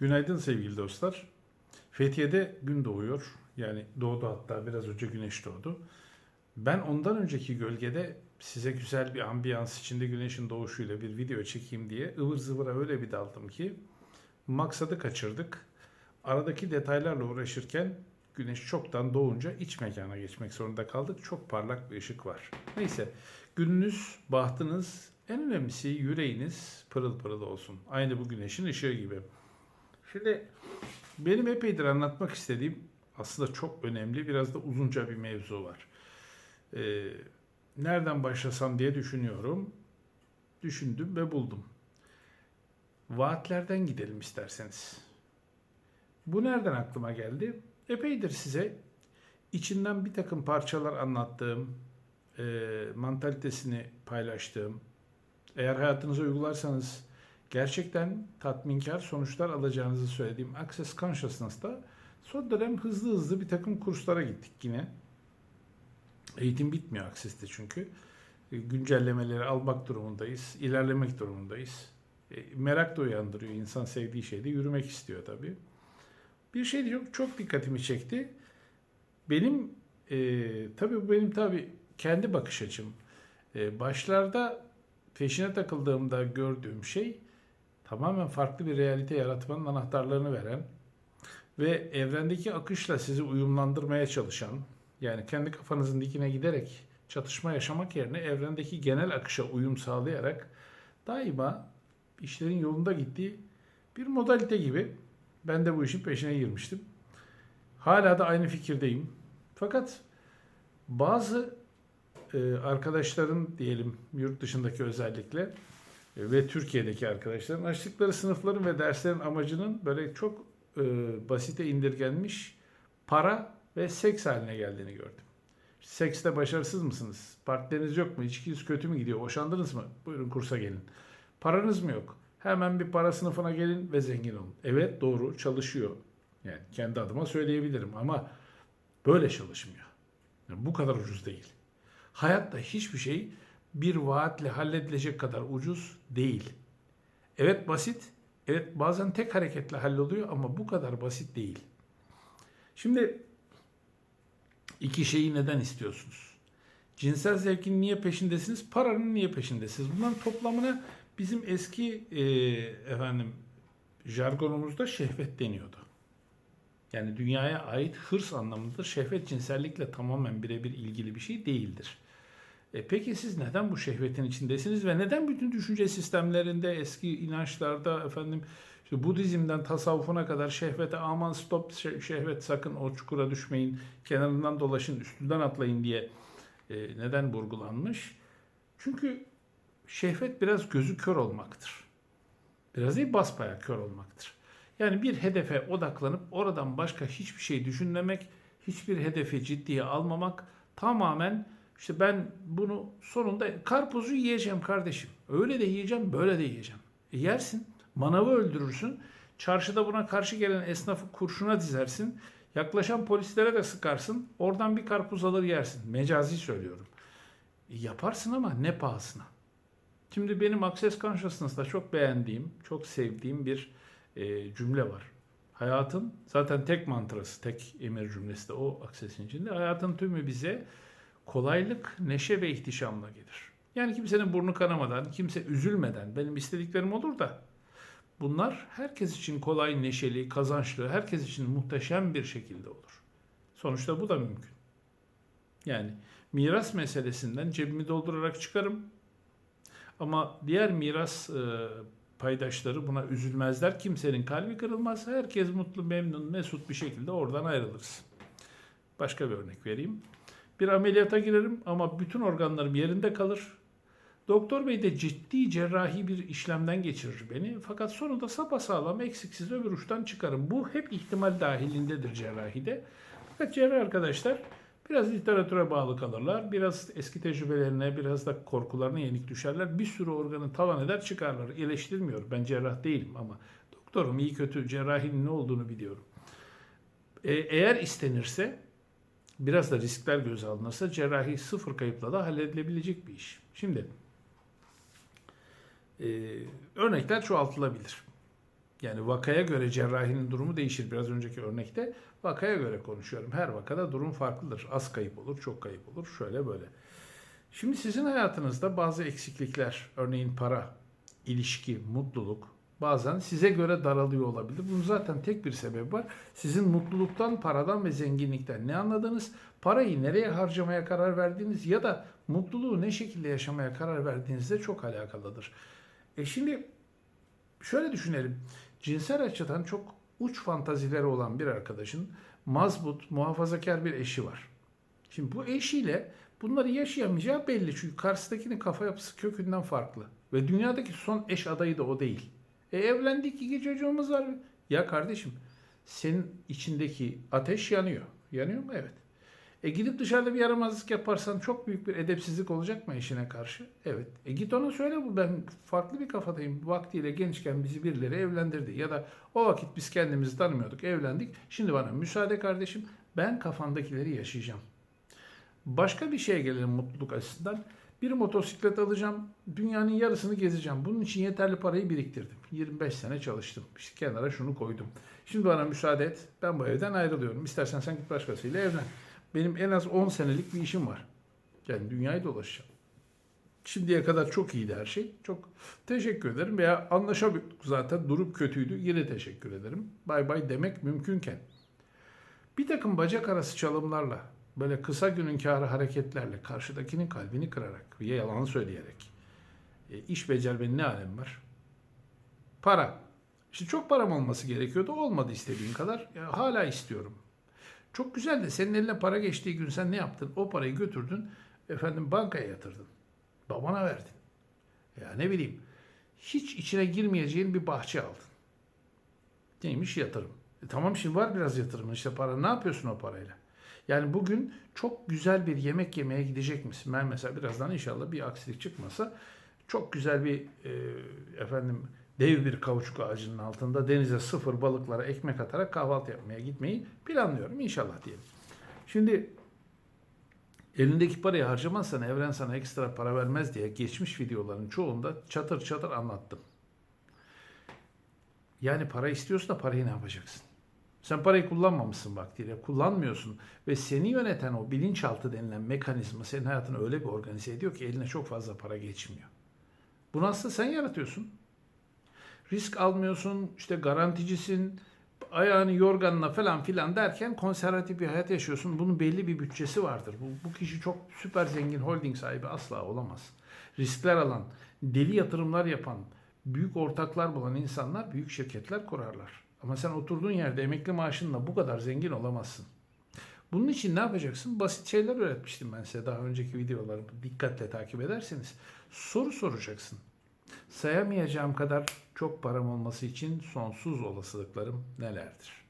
Günaydın sevgili dostlar. Fethiye'de gün doğuyor. Yani doğdu hatta biraz önce güneş doğdu. Ben ondan önceki gölgede size güzel bir ambiyans içinde güneşin doğuşuyla bir video çekeyim diye ıvır zıvıra öyle bir daldım ki maksadı kaçırdık. Aradaki detaylarla uğraşırken güneş çoktan doğunca iç mekana geçmek zorunda kaldık. Çok parlak bir ışık var. Neyse gününüz, bahtınız, en önemlisi yüreğiniz pırıl pırıl olsun. Aynı bu güneşin ışığı gibi. Şimdi benim epeydir anlatmak istediğim aslında çok önemli biraz da uzunca bir mevzu var. Ee, nereden başlasam diye düşünüyorum. Düşündüm ve buldum. Vaatlerden gidelim isterseniz. Bu nereden aklıma geldi? Epeydir size içinden bir takım parçalar anlattığım, e, mantalitesini paylaştığım, eğer hayatınıza uygularsanız gerçekten tatminkar sonuçlar alacağınızı söylediğim Access Consciousness'ta son dönem hızlı hızlı bir takım kurslara gittik yine. Eğitim bitmiyor Access'te çünkü. E, Güncellemeleri almak durumundayız, ilerlemek durumundayız. E, Merak da uyandırıyor. İnsan sevdiği şeyde yürümek istiyor tabii. Bir şey çok, çok dikkatimi çekti. Benim e, tabii bu benim tabii kendi bakış açım. E, başlarda peşine takıldığımda gördüğüm şey tamamen farklı bir realite yaratmanın anahtarlarını veren ve evrendeki akışla sizi uyumlandırmaya çalışan yani kendi kafanızın dikine giderek çatışma yaşamak yerine evrendeki genel akışa uyum sağlayarak daima işlerin yolunda gittiği bir modalite gibi ben de bu işin peşine girmiştim. Hala da aynı fikirdeyim. Fakat bazı e, arkadaşların diyelim yurt dışındaki özellikle ve Türkiye'deki arkadaşların açtıkları sınıfların ve derslerin amacının böyle çok e, basite indirgenmiş para ve seks haline geldiğini gördüm. Sekste başarısız mısınız? Partneriniz yok mu? İlişkiniz kötü mü gidiyor? Boşandınız mı? Buyurun kursa gelin. Paranız mı yok? Hemen bir para sınıfına gelin ve zengin olun. Evet doğru çalışıyor. Yani kendi adıma söyleyebilirim ama böyle çalışmıyor. Yani bu kadar ucuz değil. Hayatta hiçbir şey bir vaatle halledilecek kadar ucuz değil. Evet basit, evet bazen tek hareketle halloluyor ama bu kadar basit değil. Şimdi iki şeyi neden istiyorsunuz? Cinsel zevkin niye peşindesiniz? Paranın niye peşindesiniz? Bunların toplamına bizim eski e, efendim jargonumuzda şehvet deniyordu. Yani dünyaya ait hırs anlamındadır. Şehvet cinsellikle tamamen birebir ilgili bir şey değildir. E peki siz neden bu şehvetin içindesiniz ve neden bütün düşünce sistemlerinde, eski inançlarda efendim işte Budizm'den tasavvufuna kadar şehvete aman stop şe- şehvet sakın o çukura düşmeyin, kenarından dolaşın, üstünden atlayın diye e, neden vurgulanmış? Çünkü şehvet biraz gözü kör olmaktır. Biraz değil basbayağı kör olmaktır. Yani bir hedefe odaklanıp oradan başka hiçbir şey düşünmemek, hiçbir hedefi ciddiye almamak tamamen işte ben bunu sonunda karpuzu yiyeceğim kardeşim. Öyle de yiyeceğim, böyle de yiyeceğim. E yersin, manavı öldürürsün. Çarşıda buna karşı gelen esnafı kurşuna dizersin. Yaklaşan polislere de sıkarsın. Oradan bir karpuz alır yersin. Mecazi söylüyorum. E yaparsın ama ne pahasına. Şimdi benim Access Consciousness'ta çok beğendiğim, çok sevdiğim bir e, cümle var. Hayatın zaten tek mantrası, tek emir cümlesi de o Access'in içinde. Hayatın tümü bize kolaylık, neşe ve ihtişamla gelir. Yani kimsenin burnu kanamadan, kimse üzülmeden benim istediklerim olur da bunlar herkes için kolay, neşeli, kazançlı, herkes için muhteşem bir şekilde olur. Sonuçta bu da mümkün. Yani miras meselesinden cebimi doldurarak çıkarım. Ama diğer miras e, paydaşları buna üzülmezler. Kimsenin kalbi kırılmaz. Herkes mutlu, memnun, mesut bir şekilde oradan ayrılırız. Başka bir örnek vereyim. Bir ameliyata girerim ama bütün organlarım yerinde kalır. Doktor bey de ciddi cerrahi bir işlemden geçirir beni. Fakat sonunda sapasağlam eksiksiz öbür uçtan çıkarım. Bu hep ihtimal dahilindedir cerrahide. Fakat cerrah arkadaşlar biraz literatüre bağlı kalırlar. Biraz eski tecrübelerine, biraz da korkularına yenik düşerler. Bir sürü organı talan eder çıkarlar. Eleştirmiyorum. Ben cerrah değilim ama doktorum iyi kötü cerrahinin ne olduğunu biliyorum. E, eğer istenirse biraz da riskler göze alınırsa cerrahi sıfır kayıpla da halledilebilecek bir iş. Şimdi e, örnekler çoğaltılabilir. Yani vakaya göre cerrahinin durumu değişir. Biraz önceki örnekte vakaya göre konuşuyorum. Her vakada durum farklıdır. Az kayıp olur, çok kayıp olur. Şöyle böyle. Şimdi sizin hayatınızda bazı eksiklikler, örneğin para, ilişki, mutluluk bazen size göre daralıyor olabilir. Bunun zaten tek bir sebebi var. Sizin mutluluktan, paradan ve zenginlikten ne anladınız? Parayı nereye harcamaya karar verdiğiniz ya da mutluluğu ne şekilde yaşamaya karar verdiğinizle çok alakalıdır. E şimdi şöyle düşünelim. Cinsel açıdan çok uç fantazileri olan bir arkadaşın mazbut, muhafazakar bir eşi var. Şimdi bu eşiyle bunları yaşayamayacağı belli. Çünkü karşısındakinin kafa yapısı kökünden farklı. Ve dünyadaki son eş adayı da o değil. E evlendik, iki çocuğumuz var. Ya kardeşim senin içindeki ateş yanıyor. Yanıyor mu? Evet. E gidip dışarıda bir yaramazlık yaparsan çok büyük bir edepsizlik olacak mı eşine karşı? Evet. E git ona söyle bu ben farklı bir kafadayım. Vaktiyle gençken bizi birileri evlendirdi. Ya da o vakit biz kendimizi tanımıyorduk, evlendik. Şimdi bana müsaade kardeşim ben kafandakileri yaşayacağım. Başka bir şeye gelelim mutluluk açısından. Bir motosiklet alacağım. Dünyanın yarısını gezeceğim. Bunun için yeterli parayı biriktirdim. 25 sene çalıştım. İşte kenara şunu koydum. Şimdi bana müsaade et. Ben bu evden ayrılıyorum. İstersen sen git başkasıyla evlen. Benim en az 10 senelik bir işim var. Yani dünyayı dolaşacağım. Şimdiye kadar çok iyiydi her şey. Çok teşekkür ederim. Veya anlaşabildik zaten. Durup kötüydü. Yine teşekkür ederim. Bay bay demek mümkünken. Bir takım bacak arası çalımlarla, böyle kısa günün kârı hareketlerle, karşıdakinin kalbini kırarak, ya yalan söyleyerek, e, iş becermenin ne alemi var? Para. İşte çok param olması gerekiyordu. Olmadı istediğin kadar. Ya, hala istiyorum. Çok güzel de senin eline para geçtiği gün sen ne yaptın? O parayı götürdün, efendim bankaya yatırdın. Babana verdin. Ya ne bileyim, hiç içine girmeyeceğin bir bahçe aldın. Neymiş yatırım. E tamam şimdi var biraz yatırımın işte para. Ne yapıyorsun o parayla? Yani bugün çok güzel bir yemek yemeye gidecek misin? Ben mesela birazdan inşallah bir aksilik çıkmasa çok güzel bir e, efendim dev bir kauçuk ağacının altında denize sıfır balıklara ekmek atarak kahvaltı yapmaya gitmeyi planlıyorum inşallah diyelim. Şimdi elindeki parayı harcamazsan evren sana ekstra para vermez diye geçmiş videoların çoğunda çatır çatır anlattım. Yani para istiyorsun da parayı ne yapacaksın? Sen parayı kullanmamışsın vaktiyle, kullanmıyorsun ve seni yöneten o bilinçaltı denilen mekanizma senin hayatını öyle bir organize ediyor ki eline çok fazla para geçmiyor. Bunu aslında sen yaratıyorsun. Risk almıyorsun, işte garanticisin, ayağını yorganına falan filan derken konservatif bir hayat yaşıyorsun. Bunun belli bir bütçesi vardır. Bu, bu kişi çok süper zengin holding sahibi asla olamaz. Riskler alan, deli yatırımlar yapan, büyük ortaklar bulan insanlar büyük şirketler kurarlar. Ama sen oturduğun yerde emekli maaşınla bu kadar zengin olamazsın. Bunun için ne yapacaksın? Basit şeyler öğretmiştim ben size daha önceki videolarımı dikkatle takip ederseniz. Soru soracaksın. Sayamayacağım kadar çok param olması için sonsuz olasılıklarım nelerdir?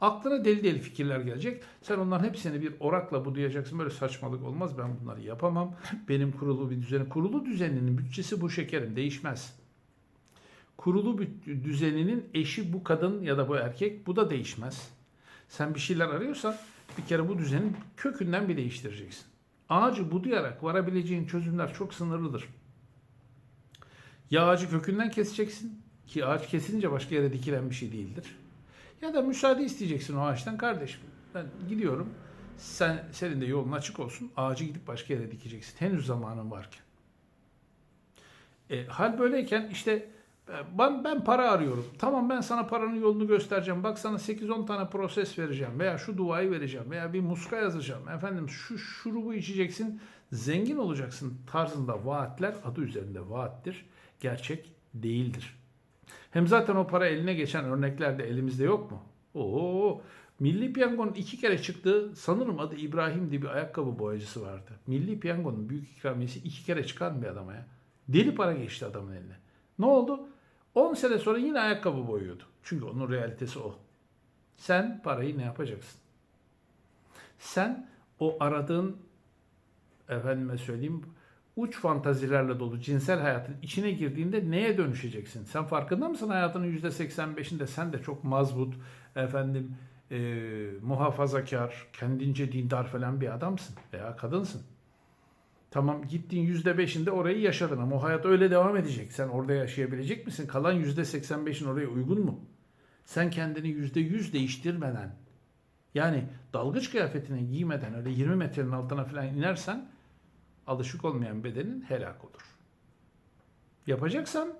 Aklına deli deli fikirler gelecek. Sen onların hepsini bir orakla budayacaksın. Böyle saçmalık olmaz. Ben bunları yapamam. Benim kurulu bir düzeni. Kurulu düzeninin bütçesi bu şekerim. Değişmez kurulu düzeninin eşi bu kadın ya da bu erkek bu da değişmez. Sen bir şeyler arıyorsan bir kere bu düzenin kökünden bir değiştireceksin. Ağacı budayarak varabileceğin çözümler çok sınırlıdır. Ya ağacı kökünden keseceksin ki ağaç kesince başka yere dikilen bir şey değildir. Ya da müsaade isteyeceksin o ağaçtan kardeşim. Ben gidiyorum. Sen senin de yolun açık olsun. Ağacı gidip başka yere dikeceksin. Henüz zamanın varken. E, hal böyleyken işte ben, ben para arıyorum. Tamam ben sana paranın yolunu göstereceğim. Bak sana 8-10 tane proses vereceğim. Veya şu duayı vereceğim. Veya bir muska yazacağım. Efendim şu şurubu içeceksin. Zengin olacaksın tarzında vaatler adı üzerinde vaattir. Gerçek değildir. Hem zaten o para eline geçen örnekler de elimizde yok mu? Oo, Milli Piyango'nun iki kere çıktığı sanırım adı İbrahim diye bir ayakkabı boyacısı vardı. Milli Piyango'nun büyük ikramiyesi iki kere çıkan bir adama ya. Deli para geçti adamın eline. Ne oldu? 10 sene sonra yine ayakkabı boyuyordu. Çünkü onun realitesi o. Sen parayı ne yapacaksın? Sen o aradığın efendime söyleyeyim uç fantazilerle dolu cinsel hayatın içine girdiğinde neye dönüşeceksin? Sen farkında mısın hayatının %85'inde sen de çok mazbut, efendim e, muhafazakar, kendince dindar falan bir adamsın veya kadınsın. Tamam gittin yüzde beşinde orayı yaşadın ama o hayat öyle devam edecek. Sen orada yaşayabilecek misin? Kalan yüzde seksen beşin oraya uygun mu? Sen kendini yüzde yüz değiştirmeden yani dalgıç kıyafetini giymeden öyle 20 metrenin altına falan inersen alışık olmayan bedenin helak olur. Yapacaksan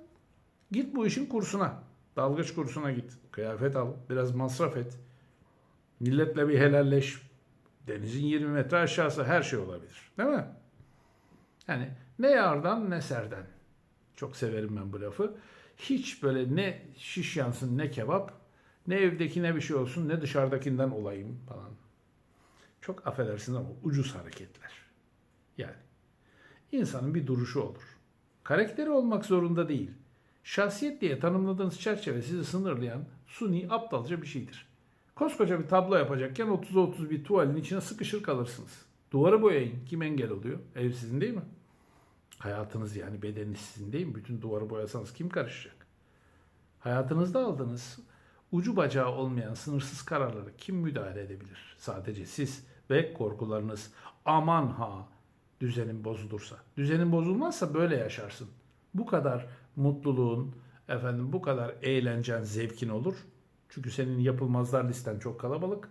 git bu işin kursuna. Dalgıç kursuna git. Kıyafet al. Biraz masraf et. Milletle bir helalleş. Denizin 20 metre aşağısı her şey olabilir. Değil mi? Yani ne yardan ne serden. Çok severim ben bu lafı. Hiç böyle ne şiş yansın ne kebap, ne evdeki ne bir şey olsun ne dışarıdakinden olayım falan. Çok affedersiniz ama ucuz hareketler. Yani insanın bir duruşu olur. Karakteri olmak zorunda değil. Şahsiyet diye tanımladığınız çerçeve sizi sınırlayan suni aptalca bir şeydir. Koskoca bir tablo yapacakken 30'a 30 bir tuvalin içine sıkışır kalırsınız. Duvarı boyayın. Kim engel oluyor? Ev sizin değil mi? Hayatınız yani bedeniniz sizin değil mi? Bütün duvarı boyasanız kim karışacak? Hayatınızda aldığınız ucu bacağı olmayan sınırsız kararları kim müdahale edebilir? Sadece siz ve korkularınız. Aman ha düzenin bozulursa. Düzenin bozulmazsa böyle yaşarsın. Bu kadar mutluluğun, efendim bu kadar eğlencen, zevkin olur. Çünkü senin yapılmazlar listen çok kalabalık.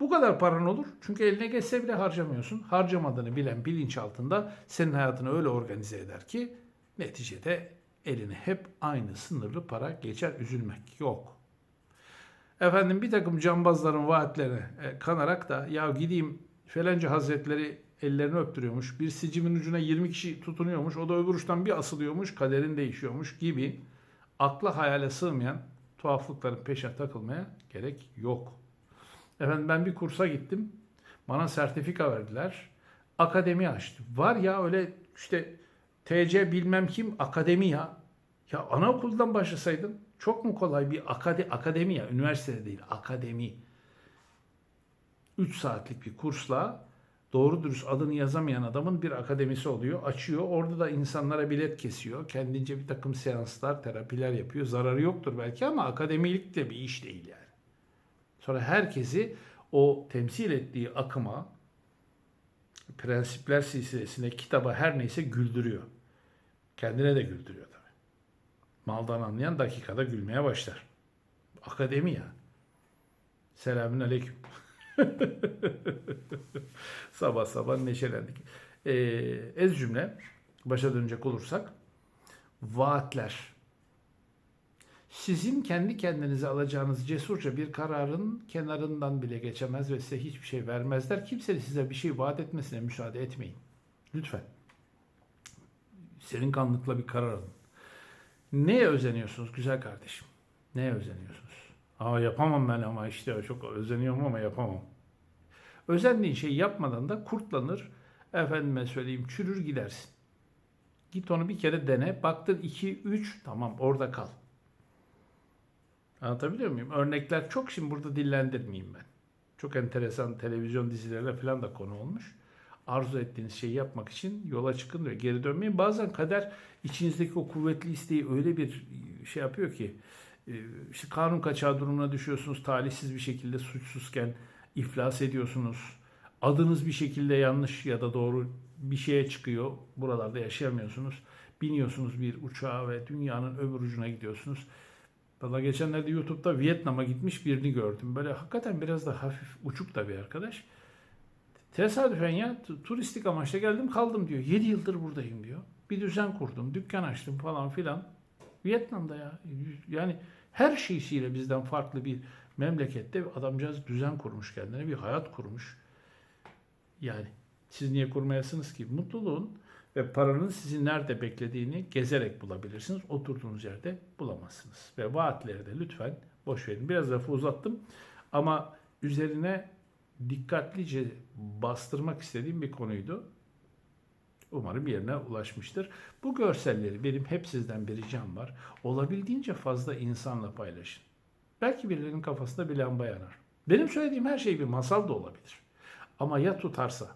Bu kadar paran olur. Çünkü eline geçse bile harcamıyorsun. Harcamadığını bilen bilinç altında senin hayatını öyle organize eder ki neticede eline hep aynı sınırlı para geçer. Üzülmek yok. Efendim bir takım cambazların vaatlerine e, kanarak da ya gideyim falanca hazretleri ellerini öptürüyormuş. Bir sicimin ucuna 20 kişi tutunuyormuş. O da öbür uçtan bir asılıyormuş. Kaderin değişiyormuş gibi akla hayale sığmayan tuhaflıkların peşine takılmaya gerek yok. Efendim ben bir kursa gittim. Bana sertifika verdiler. Akademi açtı. Var ya öyle işte TC bilmem kim akademi ya. Ya anaokuldan başlasaydın çok mu kolay bir akade, akademi ya. Üniversitede değil akademi. 3 saatlik bir kursla doğru dürüst adını yazamayan adamın bir akademisi oluyor. Açıyor. Orada da insanlara bilet kesiyor. Kendince bir takım seanslar, terapiler yapıyor. Zararı yoktur belki ama akademilik de bir iş değil yani. Sonra herkesi o temsil ettiği akıma, prensipler silsilesine, kitaba her neyse güldürüyor. Kendine de güldürüyor tabii. Maldan anlayan dakikada gülmeye başlar. Akademi ya. Selamün aleyküm. sabah sabah neşelendik. Ee, ez cümle, başa dönecek olursak, vaatler. Sizin kendi kendinize alacağınız cesurca bir kararın kenarından bile geçemez ve size hiçbir şey vermezler. Kimse de size bir şey vaat etmesine müsaade etmeyin. Lütfen. Senin kanlıkla bir karar alın. Neye özeniyorsunuz güzel kardeşim? Neye özeniyorsunuz? Aa yapamam ben ama işte çok özeniyorum ama yapamam. Özendiğin şeyi yapmadan da kurtlanır, efendime söyleyeyim çürür gidersin. Git onu bir kere dene. Baktın 2, 3 tamam orada kal. Anlatabiliyor muyum? Örnekler çok şimdi burada dillendirmeyeyim ben. Çok enteresan televizyon dizilerine falan da konu olmuş. Arzu ettiğiniz şeyi yapmak için yola çıkın ve geri dönmeyin. Bazen kader içinizdeki o kuvvetli isteği öyle bir şey yapıyor ki e, işte kanun kaçağı durumuna düşüyorsunuz. Talihsiz bir şekilde suçsuzken iflas ediyorsunuz. Adınız bir şekilde yanlış ya da doğru bir şeye çıkıyor. Buralarda yaşayamıyorsunuz. Biniyorsunuz bir uçağa ve dünyanın öbür ucuna gidiyorsunuz. Valla geçenlerde YouTube'da Vietnam'a gitmiş birini gördüm. Böyle hakikaten biraz da hafif uçuk da bir arkadaş. Tesadüfen ya turistik amaçla geldim kaldım diyor. 7 yıldır buradayım diyor. Bir düzen kurdum, dükkan açtım falan filan. Vietnam'da ya. Yani her şeysiyle bizden farklı bir memlekette adamcağız düzen kurmuş kendine. Bir hayat kurmuş. Yani siz niye kurmayasınız ki? Mutluluğun ve paranın sizi nerede beklediğini gezerek bulabilirsiniz. Oturduğunuz yerde bulamazsınız. Ve vaatleri de lütfen boş verin. Biraz lafı uzattım ama üzerine dikkatlice bastırmak istediğim bir konuydu. Umarım yerine ulaşmıştır. Bu görselleri benim hep sizden bir ricam var. Olabildiğince fazla insanla paylaşın. Belki birilerinin kafasında bir lamba yanar. Benim söylediğim her şey bir masal da olabilir. Ama ya tutarsa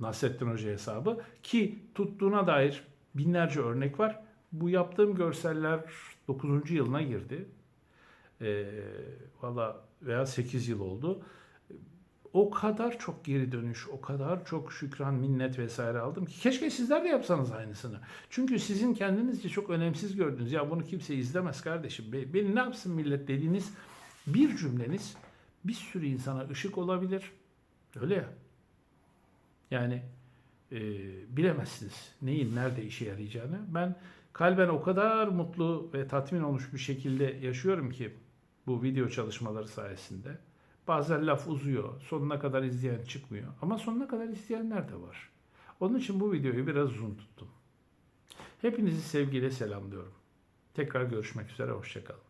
Nasrettin Hoca hesabı ki tuttuğuna dair binlerce örnek var. Bu yaptığım görseller 9. yılına girdi. Ee, Valla veya 8 yıl oldu. o kadar çok geri dönüş, o kadar çok şükran, minnet vesaire aldım ki keşke sizler de yapsanız aynısını. Çünkü sizin kendinizce çok önemsiz gördüğünüz ya bunu kimse izlemez kardeşim. be- Beni ne yapsın millet dediğiniz bir cümleniz bir sürü insana ışık olabilir. Öyle ya. Yani e, bilemezsiniz neyin nerede işe yarayacağını. Ben kalben o kadar mutlu ve tatmin olmuş bir şekilde yaşıyorum ki bu video çalışmaları sayesinde. Bazen laf uzuyor, sonuna kadar izleyen çıkmıyor. Ama sonuna kadar izleyenler de var. Onun için bu videoyu biraz uzun tuttum. Hepinizi sevgiyle selamlıyorum. Tekrar görüşmek üzere, hoşçakalın.